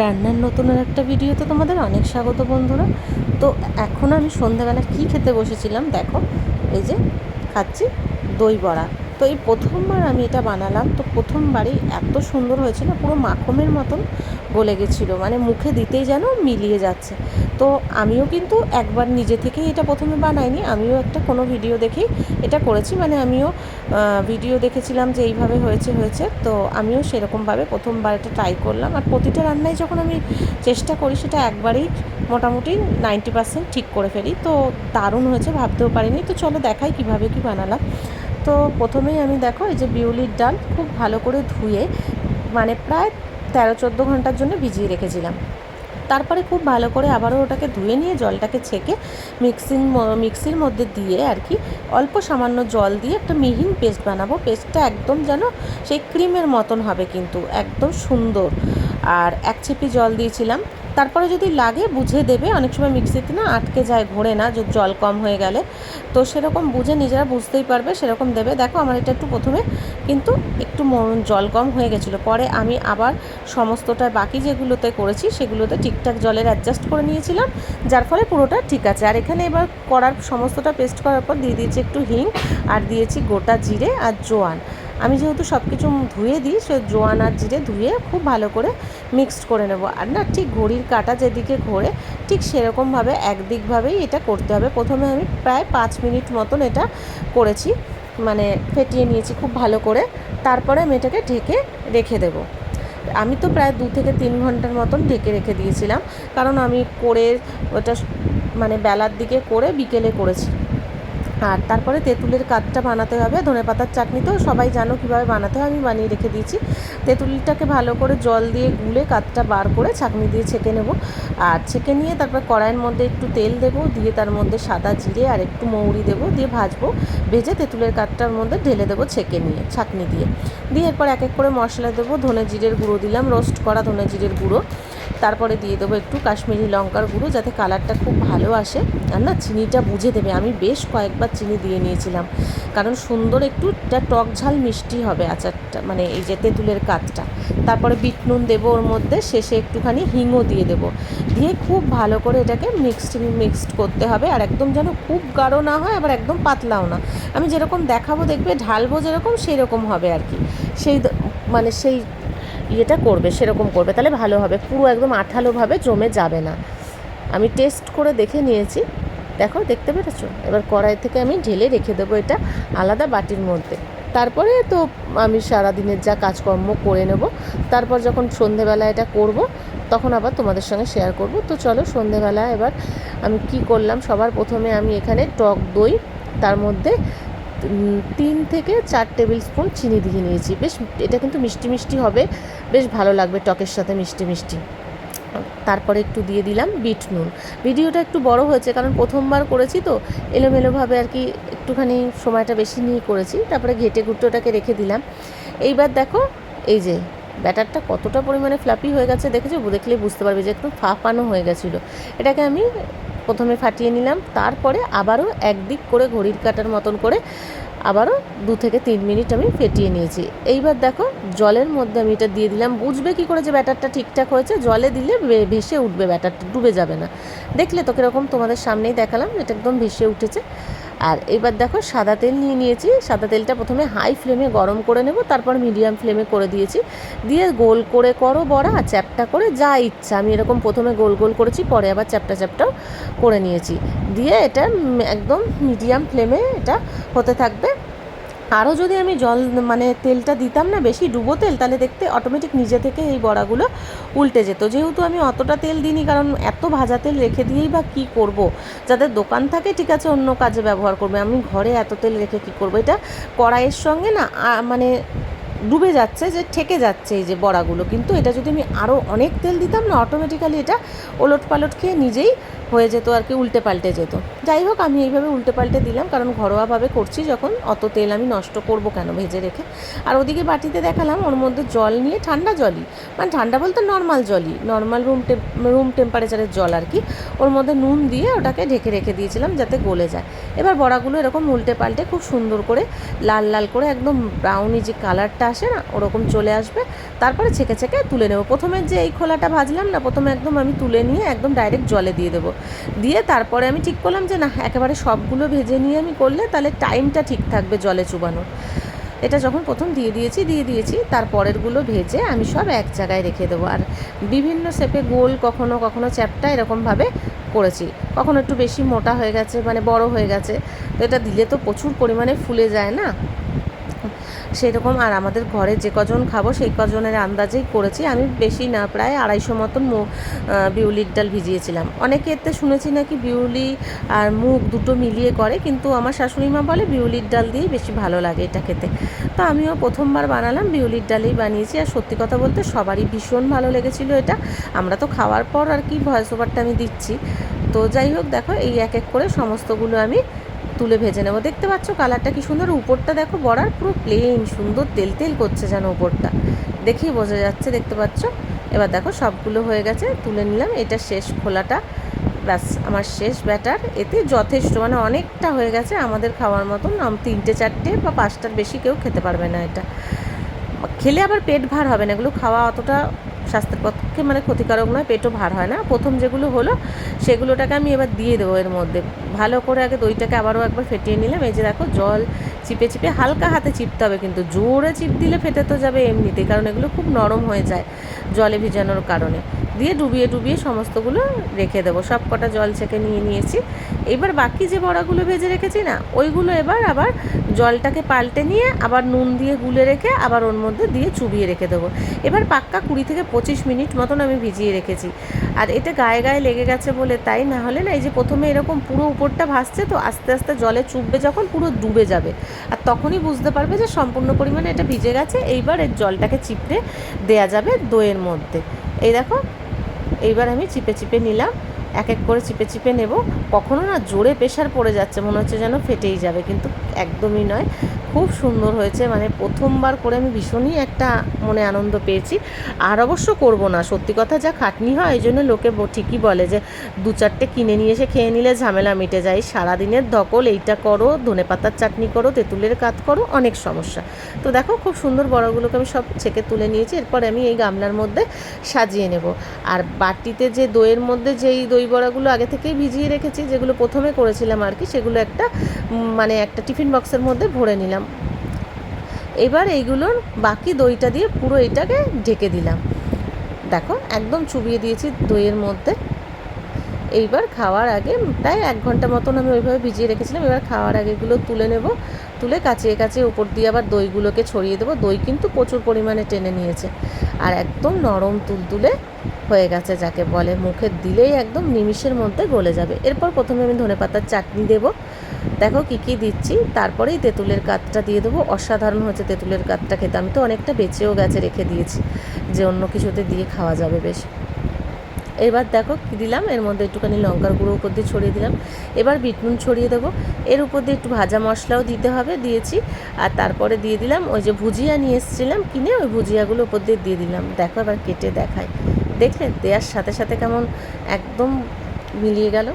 রান্নার নতুনের একটা ভিডিওতে তোমাদের অনেক স্বাগত বন্ধুরা। তো এখন আমি সন্ধ্যাবেলা কি খেতে বসেছিলাম দেখো, এই যে খাচ্ছি দই বড়া। তো এই প্রথমবার আমি এটা বানালাম, তো প্রথমবারই এত সুন্দর হয়েছিল পুরো মাখমের মতন গলে গেছিল। মানে মুখে দিতেই যেন মিলিয়ে যাচ্ছে। তো আমিও কিন্তু একবার নিজে থেকেই এটা প্রথমে বানাইনি, আমিও একটা কোনো ভিডিও দেখেই এটা করেছি। মানে আমিও ভিডিও দেখেছিলাম যে এইভাবে হয়েছে হয়েছে। তো আমিও সেরকমভাবে প্রথমবার এটা ট্রাই করলাম। আর প্রতিটা রান্নায় যখন আমি চেষ্টা করি, সেটা একবারেই মোটামুটি নাইনটি পার্সেন্ট ঠিক করে ফেলি। তো দারুণ হয়েছে, ভাবতেও পারিনি। তো চলো দেখাই কীভাবে কি বানালাম। তো প্রথমেই আমি দেখো, এই যে বিউলির ডাল খুব ভালো করে ধুয়ে মানে প্রায় তেরো চোদ্দ ঘণ্টার জন্য ভিজিয়ে রেখেছিলাম। তারপরে খুব ভালো করে আবারও ওটাকে ধুয়ে নিয়ে জলটাকে ছেঁকে মিক্সিং মিক্সির মধ্যে দিয়ে আর কি অল্প সামান্য জল দিয়ে একটা মিহিন পেস্ট বানাবো। পেস্টটা একদম যেন সেই ক্রিমের মতন হবে কিন্তু, একদম সুন্দর। আর এক ছিপি জল দিয়েছিলাম। তারপরে যদি লাগে বুঝে দেবে। অনেক সময় মিক্সিতে না আটকে যায়, ঘোরে না, যে জল কম হয়ে গেলে। তো সেরকম বুঝে নিজেরা বুঝতেই পারবে, সেরকম দেবে। দেখো আমার এটা একটু প্রথমে কিন্তু একটু জল কম হয়ে গেছিল। পরে আমি আবার সমস্তটা বাকি যেগুলোতে করেছি, সেগুলোতে ঠিকঠাক জলের অ্যাডজাস্ট করে নিয়েছিলাম। যার ফলে পুরোটা ঠিক আছে। আর এখানে এবার করার সমস্তটা পেস্ট করার পর দিয়ে দিয়েছি একটু হিং আর দিয়েছি গোটা জিরে আর জোয়ান। আমি যেহেতু সব কিছু ধুয়ে দিই, সে জোয়ান আর জিরে ধুয়ে খুব ভালো করে মিক্সড করে নেব। আর না, ঠিক ঘড়ির কাটা যেদিকে ঘোরে, ঠিক সেরকমভাবে একদিকভাবেই এটা করতে হবে। প্রথমে আমি প্রায় পাঁচ মিনিট মতন এটা করেছি মানে ফেটিয়ে নিয়েছি খুব ভালো করে। তারপরে আমি এটাকে ঢেকে রেখে দেবো। আমি তো প্রায় দু থেকে তিন ঘণ্টার মতন ঢেকে রেখে দিয়েছিলাম। কারণ আমি করে ওটা মানে বেলার দিকে করে বিকেলে করেছি। আর তারপরে তেঁতুলের কাঠটা বানাতে হবে। ধনে পাতার চাটনিতেও সবাই জানো কীভাবে বানাতে হয়, আমি বানিয়ে রেখে দিয়েছি। তেঁতুলটাকে ভালো করে জল দিয়ে গুলে কাঠটা বার করে ছাঁকনি দিয়ে ছেঁকে নেব। আর ছেঁকে নিয়ে তারপর কড়াইয়ের মধ্যে একটু তেল দেবো, দিয়ে তার মধ্যে সাদা জিরে আর একটু মৌরি দেবো, দিয়ে ভাজবো। ভেজে তেঁতুলের কাঠটার মধ্যে ঢেলে দেবো ছেঁকে নিয়ে, ছাঁকনি দিয়ে। দিয়ে এরপর এক এক করে মশলা দেবো। ধনে জিরের গুঁড়ো দিলাম, রোস্ট করা ধনে জিরের গুঁড়ো। তারপরে দিয়ে দেবো একটু কাশ্মীরি লঙ্কার গুঁড়ো যাতে কালারটা খুব ভালো আসে। আর না, চিনিটা বুঝে দেবে। আমি বেশ কয়েকবার চিনি দিয়ে নিয়েছিলাম। কারণ সুন্দর একটু টক ঝাল মিষ্টি হবে আচারটা মানে এই যে তেঁতুলের কাঠটা তারপরে বিট নুন দেবো ওর মধ্যে, শেষে একটুখানি হিংও দিয়ে দেবো। দিয়ে খুব ভালো করে এটাকে মিক্সড মিক্সড করতে হবে। আর একদম যেন খুব গাঢ় না হয়, আবার একদম পাতলাও না। আমি যেরকম দেখাবো, দেখবে ঢালবো যেরকম সেই রকম হবে আর কি। সেই মানে সেই ইয়েটা করবে, সেরকম করবে। তাহলে ভালো হবে, পুরো একদম আঠালোভাবে জমে যাবে না। আমি টেস্ট করে দেখে নিয়েছি। দেখো, দেখতে পেরেছ? এবার কড়াই থেকে আমি ঢেলে রেখে দেবো এটা আলাদা বাটির মধ্যে। তারপরে তো আমি সারাদিনের যা কাজকর্ম করে নেব, তারপর যখন সন্ধেবেলা এটা করব, তখন আবার তোমাদের সঙ্গে শেয়ার করব। তো চলো, সন্ধেবেলা এবার আমি কি করলাম, সবার প্রথমে আমি এখানে টক দই, তার মধ্যে তিন থেকে চার টেবিল স্পুন চিনি দিয়ে নিয়েছি। বেশ, এটা কিন্তু মিষ্টি মিষ্টি হবে। বেশ ভালো লাগবে টকের সাথে মিষ্টি মিষ্টি। তারপরে একটু দিয়ে দিলাম বিট নুন। ভিডিওটা একটু বড় হয়েছে, কারণ প্রথমবার করেছি তো, এলোমেলোভাবে আর কি একটুখানি সময়টা বেশি নিয়ে করেছি। তারপরে ঘেটে গুঁটোটাকে রেখে দিলাম। এইবার দেখো, এই যে, ব্যাটারটা কতটা পরিমাণে ফ্লাপি হয়ে গেছে, দেখেছ? দেখলেই বুঝতে পারবে যে একটু ফাঁপানো হয়ে গেছিল। এটাকে আমি প্রথমে ফাটিয়ে নিলাম, তারপরে আবারও একদিক করে ঘড়ির কাটার মতন করে আবারও দু থেকে তিন মিনিট আমি ফেটিয়ে নিয়েছি। এইবার দেখো, জলের মধ্যে আমি এটা দিয়ে দিলাম। বুঝবে কি করে যে ব্যাটারটা ঠিকঠাক হয়েছে? জলে দিলে ভেসে উঠবে ব্যাটারটা, ডুবে যাবে না। দেখলে তো কীরকম তোমাদের সামনেই দেখালাম, এটা একদম ভেসে উঠেছে। আর এবার দেখো সাদা তেল নিয়ে নিয়েছি। সাদা তেলটা প্রথমে হাই ফ্লেমে গরম করে নেব, তারপর মিডিয়াম ফ্লেমে করে দিয়েছি। দিয়ে গোল করে করো বড়া, চ্যাপটা করে যা ইচ্ছা। আমি এরকম প্রথমে গোল গোল করেছি, পরে আবার চ্যাপটা চ্যাপটাও করে নিয়েছি। দিয়ে এটা একদম মিডিয়াম ফ্লেমে এটা হতে থাকবে। আরও যদি আমি জল মানে তেলটা দিতাম না, বেশি ডুবো তেল, তাহলে দেখতে অটোমেটিক নিজে থেকে এই বড়াগুলো উল্টে যেত। যেহেতু আমি অতটা তেল দিইনি, কারণ এত ভাজা তেল রেখে দিয়েই বা কী করব। যাদের দোকান থাকে, ঠিক আছে, অন্য কাজে ব্যবহার করবে। আমি ঘরে এত তেল রেখে কী করব? এটা কড়াইয়ের সঙ্গে না মানে ডুবে যাচ্ছে যে, ঠেকে যাচ্ছে এই যে বড়াগুলো। কিন্তু এটা যদি আমি আরও অনেক তেল দিতাম না অটোমেটিক্যালি এটা ওলট পালট খেয়ে নিজেই হয়ে যেত আর কি, উল্টে পাল্টে যেত। যাই হোক, আমি এইভাবে উল্টে পাল্টে দিলাম, কারণ ঘরোয়াভাবে করছি যখন, অত তেল আমি নষ্ট করব কেন ভেজে রেখে। আর ওদিকে বাটিতে দেখালাম, ওর মধ্যে জল নিয়ে ঠান্ডা জলই মানে ঠান্ডা বলতে নর্মাল জলই নর্মাল রুম রুম টেম্পারেচারের জল আর কি। ওর মধ্যে নুন দিয়ে ওটাকে ঢেকে রেখে দিয়েছিলাম যাতে গলে যায়। এবার বড়াগুলো এরকম উল্টে পাল্টে খুব সুন্দর করে, লাল লাল করে একদম ব্রাউনি যে কালারটা আসে না, ওরকম চলে আসবে। তারপরে ছেঁকে ছেঁকে তুলে নেব। প্রথমে যে এই খোলাটা ভাজলাম না, প্রথমে একদম আমি তুলে নিয়ে একদম ডাইরেক্ট জলে দিয়ে দেবো। দিয়ে তারপরে আমি ঠিক করলাম যে না, একেবারে সবগুলো ভেজে নিয়ে আমি করলে তাহলে টাইমটা ঠিক থাকবে জলে চুবানোর। এটা যখন প্রথম দিয়ে দিয়েছি দিয়ে দিয়েছি তারপরেরগুলো ভেজে আমি সব এক জায়গায় রেখে দেবো। আর বিভিন্ন শেপে গোল কখনো কখনো চ্যাপটা এরকমভাবে করেছি। কখনো একটু বেশি মোটা হয়ে গেছে মানে বড় হয়ে গেছে। তো এটা দিলে তো প্রচুর পরিমাণে ফুলে যায় না? সেরকম আর আমাদের ঘরে যে কজন খাব সেই কজনের আন্দাজেই করেছি। আমি বেশি না, প্রায় আড়াইশো মতন বিউলির ডাল ভিজিয়েছিলাম। অনেকে এতে শুনেছি নাকি বিউলি আর মুগ দুটো মিলিয়ে করে, কিন্তু আমার শাশুড়ি মা বলে বিউলির ডাল দিয়েই বেশি ভালো লাগে এটা খেতে। তো আমিও প্রথমবার বানালাম, বিউলির ডালেই বানিয়েছি। আর সত্যি কথা বলতে সবারই ভীষণ ভালো লেগেছিলো এটা। আমরা তো খাওয়ার পর আর কি ভয়েস ওভারটা আমি দিচ্ছি। তো যাই হোক, দেখো এই এক এক করে সমস্তগুলো আমি তুলে ভেজে নেব। দেখতে পাচ্ছ কালারটা কি সুন্দর। উপরটা দেখো বড়ার পুরো প্লেন সুন্দর তেল তেল করছে যেন উপরটা। দেখেই বোঝা যাচ্ছে, দেখতে পাচ্ছ? এবার দেখো সবগুলো হয়ে গেছে, তুলে নিলাম। এটা শেষ খোলাটা। ব্যাস, আমার শেষ ব্যাটার। এতে যথেষ্ট মানে অনেকটা হয়ে গেছে আমাদের খাওয়ার মতন। তিনটে, চারটে বা পাঁচটার বেশি কেউ খেতে পারবে না এটা। খেলে আবার পেট ভার হবে না। এগুলো খাওয়া অতটা স্বাস্থ্যের পক্ষে মানে ক্ষতিকারক নয়, পেটও ভার হয় না। প্রথম যেগুলো হলো, সেগুলোটাকে আমি এবার দিয়ে দেবো এর মধ্যে। ভালো করে আগে দইটাকে আবারও একবার ফেটিয়ে নিলাম। এই যে দেখো, জল চিপে চিপে হালকা হাতে চিপতে হবে কিন্তু, জোরে চিপ দিলে ফেটে তো যাবে এমনিতেই, কারণ এগুলো খুব নরম হয়ে যায় জলে ভিজানোর কারণে। দিয়ে ডুবিয়ে ডুবিয়ে সমস্তগুলো রেখে দেবো। সব কটা জল ছেঁকে নিয়ে নিয়েছি। এবার বাকি যে বড়াগুলো ভেজে রেখেছি না, ওইগুলো এবার আবার জলটাকে পাল্টে নিয়ে আবার নুন দিয়ে গুলে রেখে আবার ওর মধ্যে দিয়ে চুবিয়ে রেখে দেবো। এবার পাক্কা কুড়ি থেকে পঁচিশ মিনিট মতন আমি ভিজিয়ে রেখেছি। আর এটা গায়ে গায়ে লেগে গেছে বলে তাই, না হলে না এই যে প্রথমে এরকম পুরো উপরটা ভাসছে, তো আস্তে আস্তে জলে চুববে যখন পুরো ডুবে যাবে। আর তখনই বুঝতে পারবে যে সম্পূর্ণ পরিমাণে এটা ভিজে গেছে, এইবার এর জলটাকে চিপড়ে দেয়া যাবে দইয়ের মধ্যে। এই দেখো, এইবার আমি চিপে চিপে নিলাম, এক এক করে চিপে চিপে নেব। কখনো না জোরে প্রেশার পড়ে যাচ্ছে, মনে হচ্ছে যেন ফেটেই যাবে, কিন্তু একদমই নয়। খুব সুন্দর হয়েছে। মানে প্রথমবার করে আমি ভীষণই একটা মনে আনন্দ পেয়েছি। আর অবশ্য করব না। সত্যি কথা যা খাটনি হয়, এই জন্য লোকে ঠিকই বলে যে, দু চারটে কিনে নিয়ে এসে খেয়ে নিলে ঝামেলা মিটে যায়। সারাদিনের ধকল, এইটা করো, ধনে পাতার চাটনি করো, তেঁতুলের কাত করো, অনেক সমস্যা। তো দেখো, খুব সুন্দর বড়গুলোকে আমি সব ছেঁকে তুলে নিয়েছি। এরপর আমি এই গামলার মধ্যে সাজিয়ে নেব। আর বাটিতে যে দইয়ের মধ্যে যেই দই বড়াগুলো আগে থেকেই ভিজিয়ে রেখেছি, যেগুলো প্রথমে করেছিলাম আর কি, সেগুলো একটা মানে একটা টিফিন বক্সের মধ্যে ভরে নিলাম। এবার এইগুলোর বাকি দইটা দিয়ে পুরো এটাকে ঢেকে দিলাম। দেখো, একদম চুবিয়ে দিয়েছি দইয়ের মধ্যে। এইবার খাওয়ার আগে প্রায় এক ঘণ্টা মতন আমি ওইভাবে ভিজিয়ে রেখেছিলাম। এবার খাওয়ার আগে এগুলো তুলে নেব। তুলে কাচিয়ে কাচিয়ে উপর দিয়ে আবার দইগুলোকে ছড়িয়ে দেবো। দই কিন্তু প্রচুর পরিমাণে টেনে নিয়েছে। আর একদম নরম তুলতুলে হয়ে গেছে যাকে বলে। মুখে দিলেই একদম নিমিষের মধ্যে গলে যাবে। এরপর প্রথমে আমি ধনে পাতার চাটনি দেবো। দেখো কী কী দিচ্ছি। তারপরেই তেঁতুলের কাতটা দিয়ে দেবো। অসাধারণ হয়েছে তেঁতুলের কাতটা খেতে। আমি তো অনেকটা বেঁচেও গেছে রেখে দিয়েছি। যে অন্য কিছুতে দিয়ে খাওয়া যাবে বেশ। এবার দেখো কী দিলাম? এর মধ্যে একটুখানি লঙ্কার গুঁড়ো উপর দিয়ে ছড়িয়ে দিলাম। এবার বিটনুন ছড়িয়ে দেবো। এর উপর দিয়ে একটু ভাজা মশলাও দিতে হবে, দিয়েছি। আর তারপরে দিয়ে দিলাম ওই যে ভুজিয়া নিয়ে এসেছিলাম কিনে, ওই ভুজিয়াগুলো উপর দিয়ে দিয়ে দিলাম। দেখো এবার কেটে দেখায়। দেখলে দেওয়ার সাথে সাথে কেমন একদম মিলিয়ে গেল।